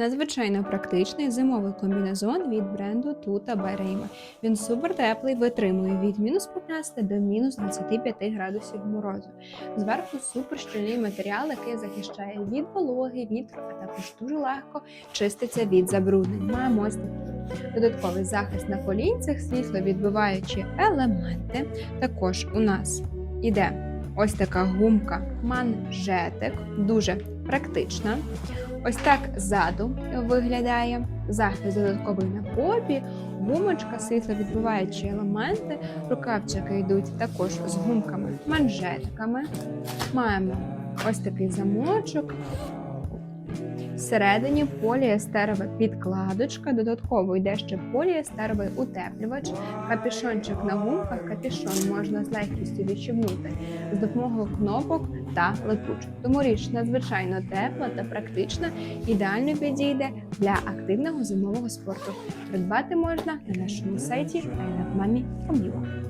Надзвичайно практичний зимовий комбінезон від бренду by Rayma. Він супер теплий, витримує від мінус 15 до мінус 25 градусів морозу. Зверху супер щільний матеріал, який захищає від вологи, вітру, а також дуже легко чиститься від забруднень. Маємо додатковий захист на колінцях, світловідбиваючі елементи. Також у нас іде ось така гумка манжетик, дуже практична. Ось так ззаду виглядає захист додатковий на попі, гумочка, світловідбиваючі елементи, рукавчики йдуть також з гумками манжетиками. Маємо ось такий замочок. Всередині поліестерова підкладочка, додатково йде ще поліестеровий утеплювач, капюшончик на гумках, капюшон можна з легкістю відщебнути з допомогою кнопок та липучок. Тому річ надзвичайно тепла та практична, ідеально підійде для активного зимового спорту. Придбати можна на нашому сайті ILoveMami.com.ua.